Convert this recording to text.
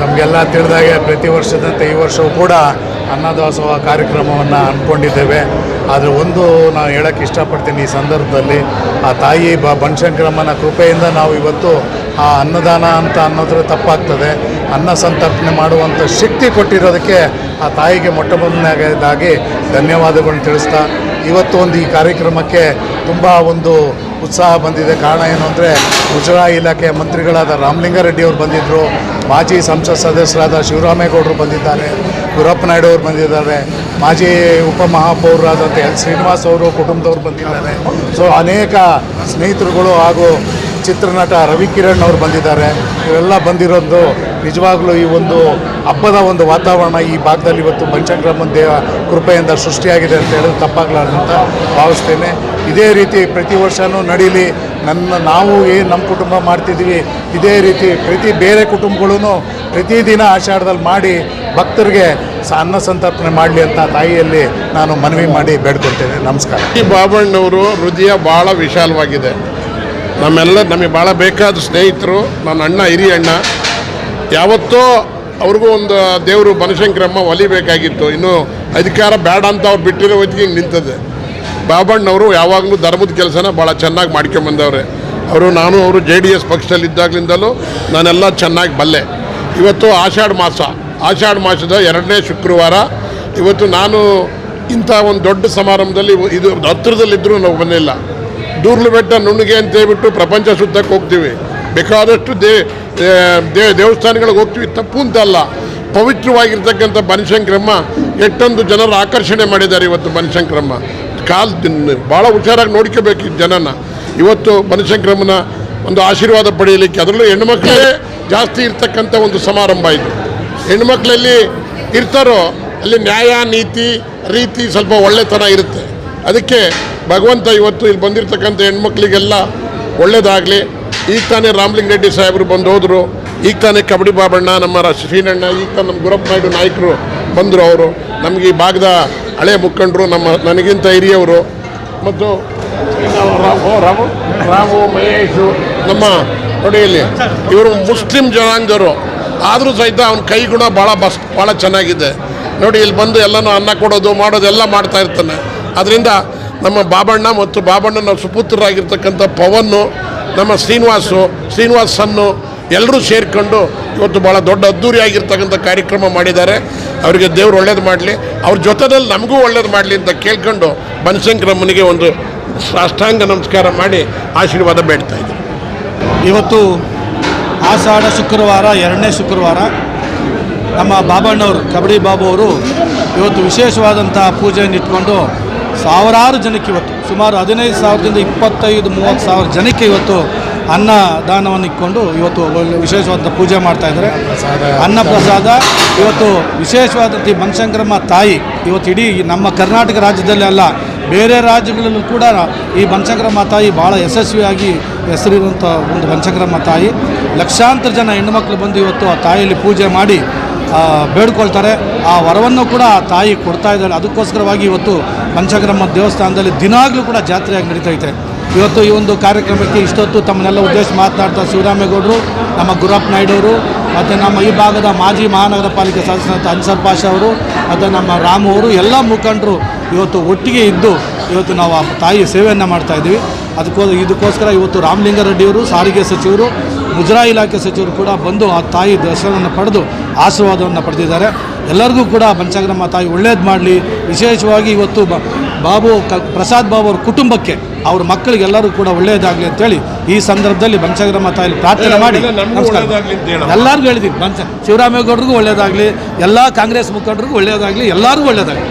ತಮಗೆಲ್ಲ ತಿಳಿದಾಗೆ ಪ್ರತಿ ವರ್ಷದಂತೆ ಈ ವರ್ಷವೂ ಕೂಡ ಅನ್ನದಾಸೋಹ ಕಾರ್ಯಕ್ರಮವನ್ನು ಅಂದ್ಕೊಂಡಿದ್ದೇವೆ ಆದರೆ ಒಂದು ನಾನು ಹೇಳೋಕ್ಕೆ ಇಷ್ಟಪಡ್ತೀನಿ ಈ ಸಂದರ್ಭದಲ್ಲಿ, ಆ ತಾಯಿ ಬ ಬನಶಂಕರಮ್ಮನ ಕೃಪೆಯಿಂದ ನಾವು ಇವತ್ತು ಆ ಅನ್ನದಾನ ಅಂತ ಅನ್ನೋದ್ರೆ ತಪ್ಪಾಗ್ತದೆ. ಅನ್ನ ಸಂತರ್ಪಣೆ ಮಾಡುವಂಥ ಶಕ್ತಿ ಕೊಟ್ಟಿರೋದಕ್ಕೆ ಆ ತಾಯಿಗೆ ಮೊಟ್ಟ ಮೊದಲನೇದಾಗಿ ಧನ್ಯವಾದಗಳನ್ನು ತಿಳಿಸ್ತಾ ಇವತ್ತು ಒಂದು ಈ ಕಾರ್ಯಕ್ರಮಕ್ಕೆ ತುಂಬ ಒಂದು ಉತ್ಸಾಹ ಬಂದಿದೆ. ಕಾರಣ ಏನು ಅಂದರೆ ಮುಜರಾಯಿ ಇಲಾಖೆಯ ಮಂತ್ರಿಗಳಾದ ರಾಮಲಿಂಗಾರೆಡ್ಡಿ ಅವರು ಬಂದಿದ್ದರು ಮಾಜಿ ಸಂಸತ್ ಸದಸ್ಯರಾದ ಶಿವರಾಮೇಗೌಡರು ಬಂದಿದ್ದಾರೆ. ಗುರಪ್ಪ ನಾಯ್ಡು ಅವರು ಬಂದಿದ್ದಾರೆ. ಮಾಜಿ ಉಪಮಹಾಪೌರರಾದಂಥ ಎಲ್ ಶ್ರೀನಿವಾಸ್ ಅವರು ಕುಟುಂಬದವರು ಬಂದಿದ್ದಾರೆ. ಸೊ ಅನೇಕ ಸ್ನೇಹಿತರುಗಳು ಹಾಗೂ ಚಿತ್ರನಟ ರವಿ ಕಿರಣ್ ಅವರು ಬಂದಿದ್ದಾರೆ. ಇವೆಲ್ಲ ಬಂದಿರೋದು ನಿಜವಾಗ್ಲೂ ಈ ಒಂದು ಹಬ್ಬದ ಒಂದು ವಾತಾವರಣ ಈ ಭಾಗದಲ್ಲಿ ಇವತ್ತು ಪಂಚಾಕ್ರಮಣ ದೇವ ಕೃಪೆಯಿಂದ ಸೃಷ್ಟಿಯಾಗಿದೆ ಅಂತ ಹೇಳಿದ್ರೆ ತಪ್ಪಾಗಲಾರ್ದಂತ ಭಾವಿಸ್ತೇನೆ. ಇದೇ ರೀತಿ ಪ್ರತಿ ವರ್ಷವೂ ನಡೀಲಿ ನನ್ನ ನಾವು ಏನು ನಮ್ಮ ಕುಟುಂಬ ಮಾಡ್ತಿದ್ದೀವಿ ಇದೇ ರೀತಿ ಪ್ರತಿ ಬೇರೆ ಕುಟುಂಬಗಳೂ ಪ್ರತಿದಿನ ಆಷಾಢದಲ್ಲಿ ಮಾಡಿ ಭಕ್ತರಿಗೆ ಅನ್ನ ಸಂತರ್ಪಣೆ ಮಾಡಲಿ ಅಂತ ತಾಯಿಯಲ್ಲಿ ನಾನು ಮನವಿ ಮಾಡಿ ಬೇಡ್ಕೊಳ್ತೇನೆ. ನಮಸ್ಕಾರ. ಈ ಬಾಬಣ್ಣವರು ಹೃದಯ ಭಾಳ ವಿಶಾಲವಾಗಿದೆ. ನಮ್ಮೆಲ್ಲ ನಮಗೆ ಭಾಳ ಬೇಕಾದ ಸ್ನೇಹಿತರು, ನನ್ನ ಅಣ್ಣ ಹಿರಿಯ ಅಣ್ಣ. ಯಾವತ್ತೋ ಅವ್ರಿಗೂ ಒಂದು ದೇವರು ಬನಶಂಕರಮ್ಮ ಒಲಿಬೇಕಾಗಿತ್ತು. ಇನ್ನು ಅಧಿಕಾರ ಬೇಡ ಅಂತ ಅವ್ರು ಬಿಟ್ಟಿರೋ ಹೊತ್ತಿಗೆ ಹಿಂಗೆ ನಿಂತದೆ. ಬಾಬಣ್ಣವರು ಯಾವಾಗಲೂ ಧರ್ಮದ ಕೆಲಸನ ಭಾಳ ಚೆನ್ನಾಗಿ ಮಾಡ್ಕೊಂಬಂದವ್ರೆ. ಅವರು ನಾನು, ಅವರು ಜೆ ಡಿ ಎಸ್ ಪಕ್ಷದಲ್ಲಿದ್ದಾಗಲಿಂದಲೂ ನಾನೆಲ್ಲ ಚೆನ್ನಾಗಿ ಬಲ್ಲೆ. ಇವತ್ತು ಆಷಾಢ ಮಾಸ. ಆಷಾಢ ಮಾಸದ ಎರಡನೇ ಶುಕ್ರವಾರ. ಇವತ್ತು ನಾನು ಇಂಥ ಒಂದು ದೊಡ್ಡ ಸಮಾರಂಭದಲ್ಲಿ ಇದು ಹತ್ತಿರದಲ್ಲಿದ್ದರೂ ನಾವು ಬಂದಿಲ್ಲ. ದೂರ್ಲು ಬೆಟ್ಟ ನುಣ್ಣಗೆ ಅಂತ ಹೇಳ್ಬಿಟ್ಟು ಪ್ರಪಂಚ ಸುತ್ತಕ್ಕೆ ಹೋಗ್ತೀವಿ. ಬೇಕಾದಷ್ಟು ದೇ ದೇ ದೇವಸ್ಥಾನಗಳಿಗೆ ಹೋಗ್ತೀವಿ, ತಪ್ಪು ಅಂತಲ್ಲ ಪವಿತ್ರವಾಗಿರ್ತಕ್ಕಂಥ ಬನಶಂಕರಮ್ಮ ಎಷ್ಟೊಂದು ಜನರ ಆಕರ್ಷಣೆ ಮಾಡಿದ್ದಾರೆ ಇವತ್ತು ಬನಶಂಕರಮ್ಮ. ಕಾಲ್ ಭಾಳ ಹುಷಾರಾಗಿ ನೋಡ್ಕೋಬೇಕು ಈ ಜನನ. ಇವತ್ತು ಬನಶಂಕರಮ್ಮನ ಒಂದು ಆಶೀರ್ವಾದ ಪಡೆಯಲಿಕ್ಕೆ ಅದರಲ್ಲೂ ಹೆಣ್ಮಕ್ಳೇ ಜಾಸ್ತಿ ಇರ್ತಕ್ಕಂಥ ಒಂದು ಸಮಾರಂಭ ಇದು. ಹೆಣ್ಮಕ್ಳಲ್ಲಿ ಇರ್ತಾರೋ, ಅಲ್ಲಿ ನ್ಯಾಯ, ನೀತಿ, ರೀತಿ ಸ್ವಲ್ಪ ಒಳ್ಳೆತನ ಇರುತ್ತೆ. ಅದಕ್ಕೆ ಭಗವಂತ ಇವತ್ತು ಇಲ್ಲಿ ಬಂದಿರತಕ್ಕಂಥ ಹೆಣ್ಮಕ್ಳಿಗೆಲ್ಲ ಒಳ್ಳೇದಾಗಲಿ. ಈಗ ತಾನೇ ರಾಮಲಿಂಗ ರೆಡ್ಡಿ ಸಾಹೇಬರು ಬಂದು ಹೋದರು. ಈಗ ತಾನೇ ಕಬಡ್ಡಿ ಬಾಬಣ್ಣ ನಮ್ಮ ಶ್ರೀನಣ್ಣ, ಈಗ ತಾನೇ ನಮ್ಮ ಗುರಪ್ಪ ನಾಯ್ಡು ನಾಯಕರು ಬಂದರು ಅವರು. ನಮಗೆ ಈ ಭಾಗದ ಹಳೆ ಮುಖಂಡರು ನಮ್ಮ, ನನಗಿಂತ ಹಿರಿಯವರು. ಮತ್ತು ರಾಮು ರಾಮು ಮಹೇಶು, ನಮ್ಮ ನೋಡಿ ಇಲ್ಲಿ, ಇವರು ಮುಸ್ಲಿಂ ಜನಾಂಗದವರು ಆದರೂ ಸಹಿತ ಅವನ ಕೈ ಗುಣ ಭಾಳ ಬಸ್ ಭಾಳ ಚೆನ್ನಾಗಿದೆ. ನೋಡಿ ಇಲ್ಲಿ ಬಂದು ಎಲ್ಲನೂ ಅನ್ನ ಕೊಡೋದು, ಮಾಡೋದು, ಎಲ್ಲ ಮಾಡ್ತಾ ಇರ್ತಾನೆ. ಅದರಿಂದ ನಮ್ಮ ಬಾಬಣ್ಣ ಮತ್ತು ಬಾಬಣ್ಣನ ಸುಪುತ್ರರಾಗಿರ್ತಕ್ಕಂಥ ಪವನ್ನು ನಮ್ಮ ಶ್ರೀನಿವಾಸು, ಶ್ರೀನಿವಾಸ್ ಸನ್ನು ಎಲ್ಲರೂ ಸೇರಿಕೊಂಡು ಇವತ್ತು ಭಾಳ ದೊಡ್ಡ ಅದ್ದೂರಿ ಆಗಿರ್ತಕ್ಕಂಥ ಕಾರ್ಯಕ್ರಮ ಮಾಡಿದ್ದಾರೆ. ಅವರಿಗೆ ದೇವರು ಒಳ್ಳೇದು ಮಾಡಲಿ. ಅವ್ರ ಜೊತೆದಲ್ಲಿ ನಮಗೂ ಒಳ್ಳೇದು ಮಾಡಲಿ ಅಂತ ಕೇಳ್ಕೊಂಡು ಬನಶಂಕರಮ್ಮನಿಗೆ ಒಂದು ಸಾಷ್ಟಾಂಗ ನಮಸ್ಕಾರ ಮಾಡಿ ಆಶೀರ್ವಾದ ಬೇಡ್ತಾ ಇದ್ದೆ ಇವತ್ತು ಆಷಾಢ ಶುಕ್ರವಾರ, ಎರಡನೇ ಶುಕ್ರವಾರ ನಮ್ಮ ಬಾಬಣ್ಣವರು, ಕಬಡ್ಡಿ ಬಾಬು ಅವರು ಇವತ್ತು ವಿಶೇಷವಾದಂಥ ಪೂಜೆಯನ್ನು ಇಟ್ಕೊಂಡು ಸಾವಿರಾರು ಜನಕ್ಕೆ ಇವತ್ತು ಸುಮಾರು ಹದಿನೈದು ಸಾವಿರದಿಂದ ಇಪ್ಪತ್ತೈದು ಮೂವತ್ತು ಸಾವಿರ ಜನಕ್ಕೆ ಇವತ್ತು ಅನ್ನ ದಾನವನ್ನು ಇಕ್ಕೊಂಡು ಇವತ್ತು ಒಳ್ಳೆ ವಿಶೇಷವಾದಂಥ ಪೂಜೆ ಮಾಡ್ತಾ ಇದ್ದಾರೆ. ಅನ್ನ ಪ್ರಸಾದ ಇವತ್ತು ವಿಶೇಷವಾದಂಥ ಈ ಬನಶಂಕರಮ್ಮ ತಾಯಿ ಇವತ್ತು ಇಡೀ ನಮ್ಮ ಕರ್ನಾಟಕ ರಾಜ್ಯದಲ್ಲಿ ಅಲ್ಲ ಬೇರೆ ರಾಜ್ಯಗಳಲ್ಲೂ ಕೂಡ ಈ ಬನಶಂಕರಮ್ಮ ತಾಯಿ ಭಾಳ ಯಶಸ್ವಿಯಾಗಿ ಹೆಸರಿರುವಂಥ ಒಂದು ಬನಶಂಕರಮ್ಮ ತಾಯಿ. ಲಕ್ಷಾಂತರ ಜನ ಹೆಣ್ಣುಮಕ್ಕಳು ಬಂದು ಇವತ್ತು ಆ ತಾಯಿಯಲ್ಲಿ ಪೂಜೆ ಮಾಡಿ ಬೇಡ್ಕೊಳ್ತಾರೆ. ಆ ವರವನ್ನು ಕೂಡ ತಾಯಿ ಕೊಡ್ತಾ ಇದ್ದಾಳೆ. ಅದಕ್ಕೋಸ್ಕರವಾಗಿ ಇವತ್ತು ಪಂಚಗ್ರಹ್ಮ ದೇವಸ್ಥಾನದಲ್ಲಿ ದಿನಾಗಲೂ ಕೂಡ ಜಾತ್ರೆಯಾಗಿ ನಡೀತೈತೆ. ಇವತ್ತು ಈ ಒಂದು ಕಾರ್ಯಕ್ರಮಕ್ಕೆ ಇಷ್ಟೊತ್ತು ತಮ್ಮನ್ನೆಲ್ಲ ಉದ್ದೇಶ ಮಾತನಾಡ್ತಾ ಶಿವರಾಮೇಗೌಡರು, ನಮ್ಮ ಗುರಪ್ಪ ನಾಯ್ಡು ಅವರು ಮತ್ತು ನಮ್ಮ ಈ ಭಾಗದ ಮಾಜಿ ಮಹಾನಗರ ಪಾಲಿಕೆ ಸದಸ್ಯರಾದ ಅನ್ಸರ್ ಪಾಷಾ ಅವರು, ಮತ್ತು ನಮ್ಮ ರಾಮು ಅವರು, ಎಲ್ಲ ಮುಖಂಡರು ಇವತ್ತು ಒಟ್ಟಿಗೆ ಇದ್ದು ಇವತ್ತು ನಾವು ಆ ತಾಯಿ ಸೇವೆಯನ್ನು ಮಾಡ್ತಾ ಇದ್ದೀವಿ. ಅದಕ್ಕೋ ಇದಕ್ಕೋಸ್ಕರ ಇವತ್ತು ರಾಮಲಿಂಗಾರೆಡ್ಡಿಯವರು, ಸಾರಿಗೆ ಸಚಿವರು ಮುಜರಾ ಇಲಾಖೆ ಸಚಿವರು ಕೂಡ ಬಂದು ಆ ತಾಯಿ ದರ್ಶನವನ್ನು ಪಡೆದು ಆಶೀರ್ವಾದವನ್ನು ಪಡೆದಿದ್ದಾರೆ. ಎಲ್ಲರಿಗೂ ಕೂಡ ಪಂಚಾಗ್ರಮ್ಮ ತಾಯಿ ಒಳ್ಳೇದು ಮಾಡಲಿ. ವಿಶೇಷವಾಗಿ ಇವತ್ತು ಬ ಬಾಬು ಕ ಪ್ರಸಾದ್ ಬಾಬು ಅವ್ರ ಕುಟುಂಬಕ್ಕೆ ಅವ್ರ ಮಕ್ಕಳಿಗೆಲ್ಲರೂ ಕೂಡ ಒಳ್ಳೆಯದಾಗಲಿ ಅಂತೇಳಿ ಈ ಸಂದರ್ಭದಲ್ಲಿ ಪಂಚಾಗ್ರಮ್ಮ ತಾಯಿ ಪ್ರಾರ್ಥನೆ ಮಾಡಿ. ಎಲ್ಲರಿಗೂ ಹೇಳಿದ್ದೀನಿ ಪಂಚ ಶಿವರಾಮೇಗೌಡರಿಗೂ ಒಳ್ಳೆಯದಾಗಲಿ ಎಲ್ಲ ಕಾಂಗ್ರೆಸ್ ಮುಖಂಡರಿಗೂ ಒಳ್ಳೆಯದಾಗಲಿ ಎಲ್ಲರಿಗೂ ಒಳ್ಳೆಯದಾಗಲಿ